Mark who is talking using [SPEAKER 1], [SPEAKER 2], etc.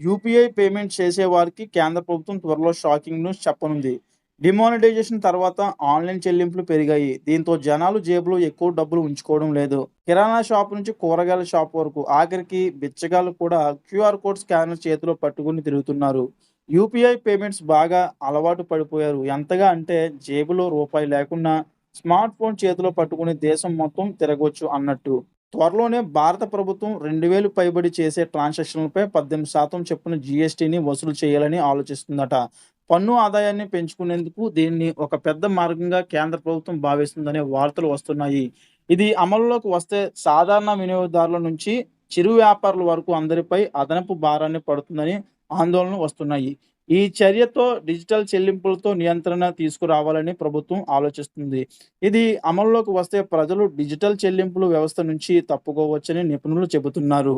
[SPEAKER 1] UPI payment చేసే వారికి కేంద్ర ప్రభుత్వం త్వరలో షాకింగ్ న్యూస్ చెప్పనుంది. డిమానిటైజేషన్ తర్వాత ఆన్లైన్ చెల్లింపులు పెరిగాయి. దీంతో జనాలు జేబులో ఎక్కువ డబ్బులు ఉంచుకోవడం లేదు. కిరాణా షాప్ నుంచి కూరగాయల షాప్ వరకు ఆఖరికి బిచ్చగాళ్ళు కూడా క్యూఆర్ కోడ్ స్కానర్ చేతిలో పట్టుకుని తిరుగుతున్నారు. యూపీఐ పేమెంట్స్ బాగా అలవాటు పడిపోయారు. ఎంతగా అంటే జేబులో రూపాయి లేకుండా స్మార్ట్ ఫోన్ చేతిలో పట్టుకుని దేశం మొత్తం తిరగవచ్చు అన్నట్టు. త్వరలోనే భారత ప్రభుత్వం రెండు వేలు పైబడి చేసే ట్రాన్సాక్షన్లపై పద్దెనిమిది శాతం చొప్పున జీఎస్టీని వసూలు చేయాలని ఆలోచిస్తుందట. పన్ను ఆదాయాన్ని పెంచుకునేందుకు దీన్ని ఒక పెద్ద మార్గంగా కేంద్ర ప్రభుత్వం భావిస్తుందనే వార్తలు వస్తున్నాయి. ఇది అమలులోకి వస్తే సాధారణ వినియోగదారుల నుంచి చిరు వ్యాపారుల వరకు అందరిపై అదనపు భారాన్ని పడుతుందని ఆందోళనలు వస్తున్నాయి. ఈ చర్యతో డిజిటల్ చెల్లింపులతో నియంత్రణ తీసుకురావాలని ప్రభుత్వం ఆలోచిస్తుంది. ఇది అమల్లోకి వస్తే ప్రజలు డిజిటల్ చెల్లింపుల వ్యవస్థ నుంచి తప్పుకోవచ్చని నిపుణులు చెబుతున్నారు.